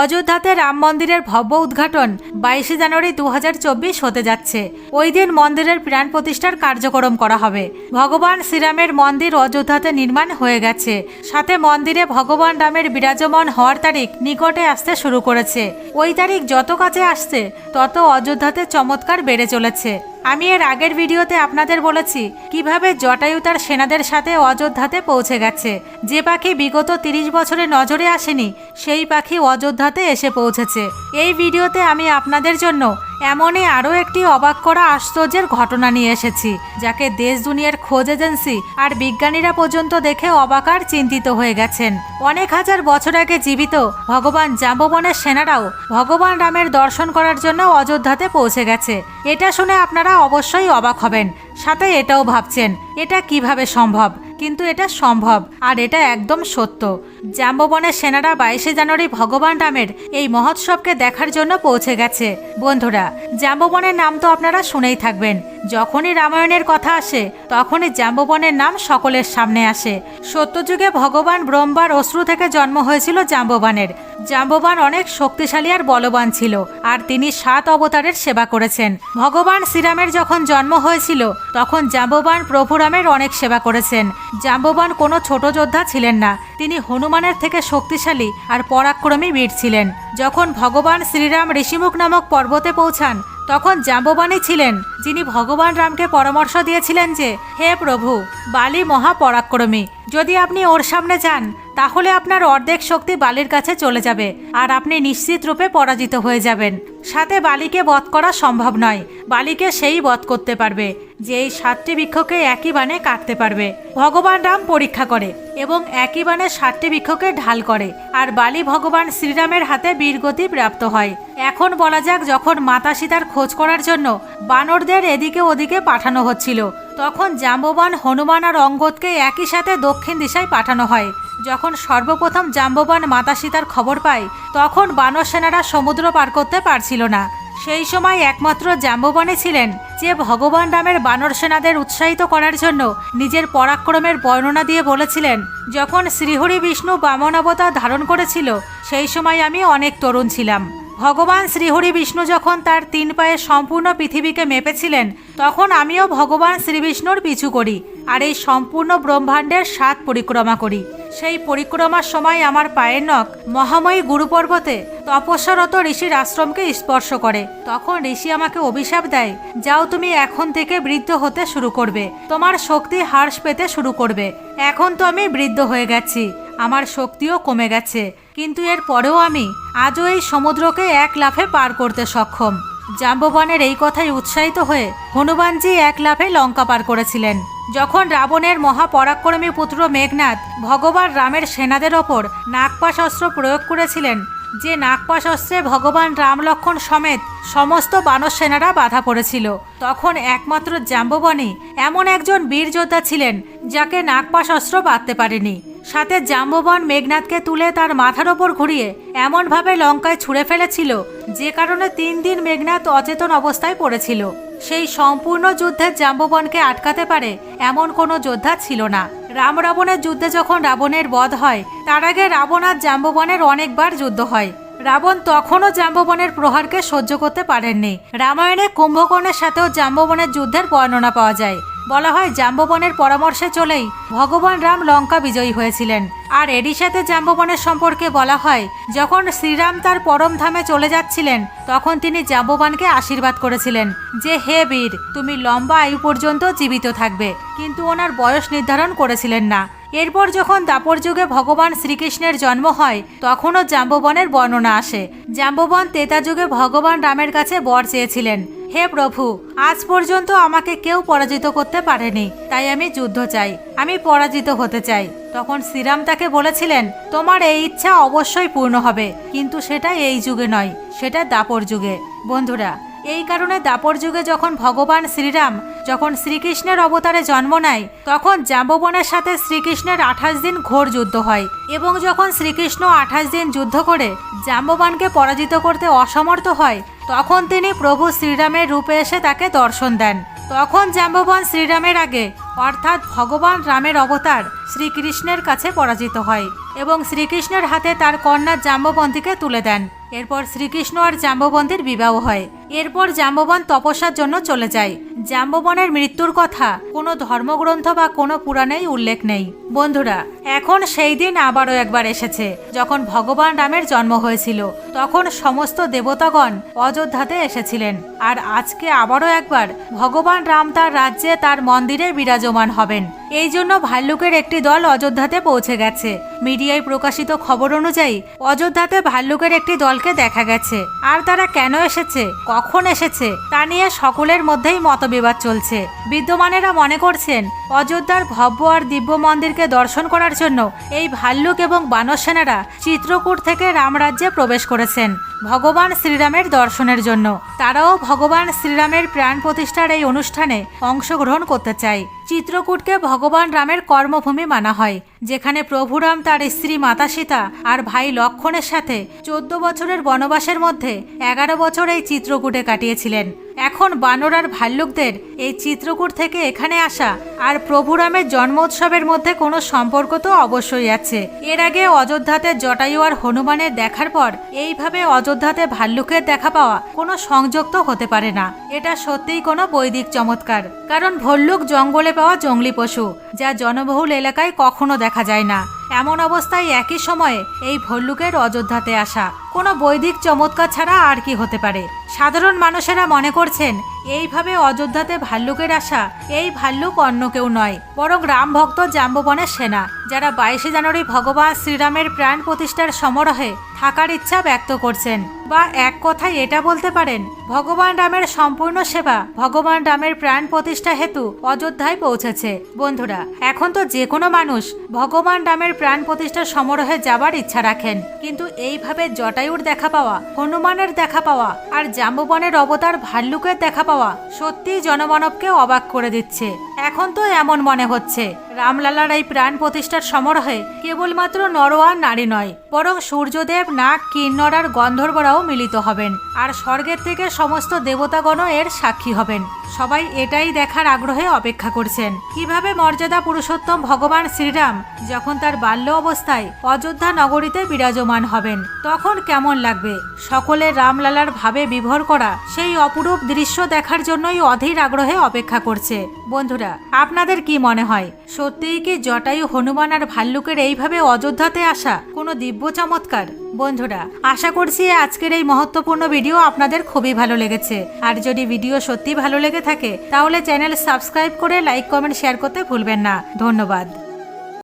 অযোধ্যাতে রাম মন্দিরের ভব্য উদ্ঘাটন বাইশে জানুয়ারি দু হাজার চব্বিশ হতে যাচ্ছে। ওই দিন মন্দিরের প্রাণ প্রতিষ্ঠার কার্যক্রম করা হবে। ভগবান শ্রীরামের মন্দির অযোধ্যাতে নির্মাণ হয়ে গেছে। সাথে মন্দিরে ভগবান রামের বিরাজমান হওয়ার তারিখ নিকটে আসতে শুরু করেছে। ওই তারিখ যত কাছে আসছে, তত অযোধ্যাতে চমৎকার বেড়ে চলেছে। আমি এর আগের ভিডিওতে আপনাদের বলেছি কীভাবে জটায়ু তার সেনাদের সাথে অযোধ্যাতে পৌঁছে গেছে। যে পাখি বিগত তিরিশ বছরে নজরে আসেনি, সেই পাখি অযোধ্যাতে এসে পৌঁছেছে। এই ভিডিওতে আমি আপনাদের জন্য এমনই আরও একটি অবাক করা আশ্চর্যের ঘটনা নিয়ে এসেছি, যাকে দেশ দুনিয়ার খোঁজ এজেন্সি আর বিজ্ঞানীরা পর্যন্ত দেখে অবাক আর চিন্তিত হয়ে গেছেন। অনেক হাজার বছর আগে জীবিত ভগবান জাম্ববনের সেনারাও ভগবান রামের দর্শন করার জন্য অযোধ্যাতে পৌঁছে গেছে। এটা শুনে আপনারা অবশ্যই অবাক হবেন। সাথে এটাও ভাবছেন, এটা কীভাবে সম্ভব? কিন্তু এটা সম্ভব, আর এটা একদম সত্য। জাম্ববনের সেনারা বাইশে জানুয়ারি ভগবান রামের এই মহোৎসবকে দেখার জন্য পৌঁছে গেছে। বন্ধুরা, জাম্ববনের নাম তো আপনারা শুনেই থাকবেন। যখনই রামায়ণের কথা আসে, তখনই জাম্ববনের নাম সকলের সামনে আসে। সত্যযুগে ভগবান ব্রহ্মার অশ্রু থেকে জন্ম হয়েছিল জাম্ববানের। জাম্ববান অনেক শক্তিশালী আর বলবান ছিল, আর তিনি সাত অবতারের সেবা করেছেন। ভগবান শ্রীরামের যখন জন্ম হয়েছিল, তখন জাম্ববান প্রভুরামের অনেক সেবা করেছেন। জাম্ববান কোনো ছোট যোদ্ধা ছিলেন না, তিনি হনুমানের থেকে শক্তিশালী আর পরাক্রমী বীর ছিলেন। যখন ভগবান শ্রীরাম ঋষিমুখ নামক পর্বতে পৌঁছান, তখন জাম্ববাণী ছিলেন, যিনি ভগবান রামকে পরামর্শ দিয়েছিলেন যে, হে প্রভু, বালি মহাপরাক্রমী যদি আপনি ওর সামনে যান, তাহলে আপনার অর্ধেক শক্তি বালির কাছে চলে যাবে, আর আপনি নিশ্চিত রূপে পরাজিত হয়ে যাবেন। সাথে বালিকে বধ করা সম্ভব নয়। বালিকে সেই বধ করতে পারবে, যে এই সাতটি বৃক্ষকে একই বানে কাটতে পারবে। ভগবান রাম পরীক্ষা করে এবং একই বানে সাতটি বৃক্ষকে ঢাল করে, আর বালি ভগবান শ্রীরামের হাতে বীরগতি প্রাপ্ত হয়। এখন বলা যাক, যখন মাতা সীতার খোঁজ করার জন্য বানরদের এদিকে ওদিকে পাঠানো হচ্ছিল তখন জাম্ববান হনুমান আর অঙ্গদকে একই সাথে দক্ষিণ দিশায় পাঠানো হয়। যখন সর্বপ্রথম জাম্ববান মাতা সীতার খবর পায়, তখন বানর সেনারা সমুদ্র পার করতে পারছিল না। সেই সময় একমাত্র জাম্ববানে ছিলেন, যে ভগবান রামের বানর সেনাদের উৎসাহিত করার জন্য নিজের পরাক্রমের বর্ণনা দিয়ে বলেছিলেন, যখন শ্রীহরি বিষ্ণু বামন অবতার ধারণ করেছিল, সেই সময় আমি অনেক তরুণ ছিলাম। ভগবান শ্রীহরি বিষ্ণু যখন তার তিন পায়ে সম্পূর্ণ পৃথিবীকে মেপেছিলেন, তখন আমিও ভগবান শ্রীবিষ্ণুর পিছু করি আর এই সম্পূর্ণ ব্রহ্মাণ্ডের সাত পরিক্রমা করি। সেই পরিক্রমার সময় আমার পায়ের নখ মহাময়ী গুরুপর্বতে তপস্যারত ঋষির আশ্রমকে স্পর্শ করে। তখন ঋষি আমাকে অভিশাপ দেয়, যাও তুমি এখন থেকে বৃদ্ধ হতে শুরু করবে। তোমার শক্তি হ্রাস পেতে শুরু করবে। এখন তো আমি বৃদ্ধ হয়ে গেছি। আমার শক্তিও কমে গেছে। কিন্তু এর পরেও আমি আজও এই সমুদ্রকে এক লাফে পার করতে সক্ষম। জাম্ববানের এই কথায় উৎসাহিত হয়ে হনুমানজি এক লাফে লঙ্কা পার করেছিলেন। যখন রাবণের মহাপরাক্রমী পুত্র মেঘনাথ ভগবান রামের সেনাদের ওপর নাগপাশ অস্ত্র প্রয়োগ করেছিলেন, যে নাগপাশ অস্ত্রে ভগবান রাম লক্ষণ সমেত সমস্ত বানর সেনারা বাধা পড়েছিল, তখন একমাত্র জাম্ববনে এমন একজন বীর যোদ্ধা ছিলেন যাকে নাগপাশ অস্ত্র বাঁধতে পারেনি। সাথে জাম্ববান মেঘনাথকে তুলে তার মাথার ওপর ঘুরিয়ে এমনভাবে লঙ্কায় ছুঁড়ে ফেলেছিল, যে কারণে তিন দিন মেঘনাথ অচেতন অবস্থায় পড়েছিল। সেই সম্পূর্ণ যুদ্ধে জাম্ববানকে আটকাতে পারে এমন কোনো যোদ্ধা ছিল না। রাম রাবণের যুদ্ধে যখন রাবণের বধ হয়, তার আগে রাবণ আর জাম্ববানের অনেকবার যুদ্ধ হয়। রাবণ তখনও জাম্ববনের প্রহারকে সহ্য করতে পারেননি। রামায়ণে কুম্ভকর্ণের সাথেও জাম্ববনের যুদ্ধের বর্ণনা পাওয়া যায়। বলা হয় জাম্ববনের পরামর্শে চলেই ভগবান রাম লঙ্কা বিজয়ী হয়েছিলেন। আর এরই সাথে জাম্ববনের সম্পর্কে বলা হয়, যখন শ্রীরাম তার পরম ধামে চলে যাচ্ছিলেন, তখন তিনি জাম্ববানকে আশীর্বাদ করেছিলেন যে, হে বীর, তুমি লম্বা আয়ু পর্যন্ত জীবিত থাকবে, কিন্তু ওনার বয়স নির্ধারণ করেছিলেন না। এরপর যখন দাপর যুগে ভগবান শ্রীকৃষ্ণের জন্ম হয়, তখনও জাম্ববনের বর্ণনা আসে। জাম্ববন তেতা যুগে ভগবান রামের কাছে বর চেয়েছিলেন। হে প্রভু, আজ পর্যন্ত আমাকে কেউ পরাজিত করতে পারেনি, তাই আমি যুদ্ধ চাই, আমি পরাজিত হতে চাই। তখন শ্রীরাম তাকে বলেছিলেন, তোমার এই ইচ্ছা অবশ্যই পূর্ণ হবে, কিন্তু সেটা এই যুগে নয়, সেটা দাপর যুগে। বন্ধুরা, এই কারণে দাপর যুগে যখন ভগবান শ্রীরাম যখন শ্রীকৃষ্ণের অবতারে জন্ম নেয়, তখন জাম্ববনের সাথে শ্রীকৃষ্ণের আঠাশ দিন ঘোর যুদ্ধ হয় এবং যখন শ্রীকৃষ্ণ আঠাশ দিন যুদ্ধ করে জাম্ববানকে পরাজিত করতে অসমর্থ হয়, তখন তিনি প্রভু শ্রীরামের রূপে এসে তাকে দর্শন দেন। তখন জাম্ববান শ্রীরামের আগে, অর্থাৎ ভগবান রামের অবতার শ্রীকৃষ্ণের কাছে পরাজিত হয় এবং শ্রীকৃষ্ণের হাতে তার কন্যা জাম্ববন্তীকে তুলে দেন। এরপর শ্রীকৃষ্ণ আর জাম্ববন্তীর বিবাহ হয়। এরপর জাম্ববান তপস্যার জন্য চলে যায়। জাম্ববানের মৃত্যুর কথা কোনো ধর্মগ্রন্থ বা কোনো পুরাণেই উল্লেখ নেই। বন্ধুরা, এখন সেই দিন আবারও একবার এসেছে, যখন ভগবান রামের জন্ম হয়েছিল। তখন সমস্ত দেবতাগণ অযোধ্যাতে এসেছিলেন। আর আজকে আবারও একবার ভগবান রাম তার রাজ্যে তার মন্দিরে বিরাজমান হবেন। এই জন্য ভাল্লুকের একটি দল অযোধ্যাতে পৌঁছে গেছে। মিডিয়ায় প্রকাশিত খবর অনুযায়ী অযোধ্যাতে ভাল্লুকের একটি দলকে দেখা গেছে। আর তারা কেন এসেছে কখন এসেছে, তা নিয়ে সকলের মধ্যেই মতবিবাদ চলছে। বিদ্যমানেরা মনে করছেন, অযোধ্যার ভব্য আর দিব্য মন্দিরকে দর্শন করার জন্য এই ভাল্লুক এবং বানর সেনারা চিত্রকূট থেকে রামরাজ্যে প্রবেশ করেছেন, ভগবান শ্রীরামের দর্শনের জন্য। তারাও ভগবান শ্রীরামের প্রাণ প্রতিষ্ঠার এই অনুষ্ঠানে অংশগ্রহণ করতে চায়। চিত্রকূটকে ভগবান রামের কর্মভূমি মানা হয়, যেখানে প্রভুরাম তার স্ত্রী মাতা সীতা আর ভাই লক্ষণের সাথে চোদ্দ বছরের বনবাসের মধ্যে এগারো বছর এই চিত্রকূটে কাটিয়েছিলেন। এখন বানর আর ভাল্লুকদের এই চিত্রকূট থেকে এখানে আসা আর প্রভুরামের জন্ম উৎসবের মধ্যে কোনো সম্পর্ক তো অবশ্যই আছে। এর আগে অযোধ্যাতে জটায়ু আর হনুমানের দেখার পর এইভাবে অযোধ্যাতে ভাল্লুকের দেখা পাওয়া কোনো সংযোগ তো হতে পারে না। এটা সত্যিই কোনো বৈদিক চমৎকার। কারণ ভল্লুক জঙ্গলে পাওয়া জঙ্গলি পশু, যা জনবহুল এলাকায় কখনো দেখা যায় না। এমন অবস্থায় একই সময়ে এই ভল্লুকের অযোধ্যাতে আসা। কোনো বৈদিক চমৎকার ছাড়া আর কি হতে পারে। সাধারণ মানুষেরা মনে করছেন, এইভাবে অযোধ্যাতে ভাল্লুকের আসা এই ভাল্লুক অন্য কেউ নয়, বরং রাম ভক্ত জাম্ববনের সেনা, যারা বাইশে জানুয়ারি ভগবান শ্রীরামের প্রাণ প্রতিষ্ঠার সমারোহে থাকার ইচ্ছা ব্যক্ত করছেন। বা এক কথায় এটা বলতে পারেন ভগবান রামের সম্পূর্ণ সেবা, ভগবান রামের প্রাণ প্রতিষ্ঠা হেতু অযোধ্যায় পৌঁছেছে। বন্ধুরা, এখন তো যে কোনো মানুষ ভগবান রামের প্রাণ প্রতিষ্ঠার সমারোহে যাবার ইচ্ছা রাখেন। কিন্তু এইভাবে জটায়ুর দেখা পাওয়া, হনুমানের দেখা পাওয়া আর জাম্ববনের অবতার ভাল্লুকের দেখা পাওয়া সত্যিই জনমানবকে অবাক করে দিচ্ছে। এখন তো এমন মনে হচ্ছে, রামলালার এই প্রাণ প্রতিষ্ঠার সমারোহে কেবলমাত্র নর আর নারী নয়, বরং সূর্যদেব, নাগ, কিন্নর আর গন্ধর্বরাও মিলিত হবেন। আর স্বর্গের থেকে সমস্ত দেবতাগণও এর সাক্ষী হবেন। সবাই এটাই দেখার আগ্রহে অপেক্ষা করছেন। কীভাবে মর্যাদা পুরুষোত্তম ভগবান শ্রীরাম যখন তার বাল্য অবস্থায় অযোধ্যা নগরীতে বিরাজমান হবেন, তখন কেমন লাগবে? সকলে রামলালার ভাবে বিভোর করা সেই অপরূপ দৃশ্য দেখার জন্যই অধীর আগ্রহে অপেক্ষা করছে। বন্ধুরা, আপনাদের কি মনে হয়? সত্যিই কি জটায়ু হনুমান আর ভাল্লুকের এইভাবে অযোধ্যাতে আসা কোনো দিব্য চমৎকার? বন্ধুরা, আশা করছি আজকের এই মহত্বপূর্ণ ভিডিও আপনাদের খুবই ভালো লেগেছে। আর যদি ভিডিও সত্যি ভালো লেগে থাকে, তাহলে চ্যানেল সাবস্ক্রাইব করে লাইক, কমেন্ট, শেয়ার করতে ভুলবেন না। ধন্যবাদ।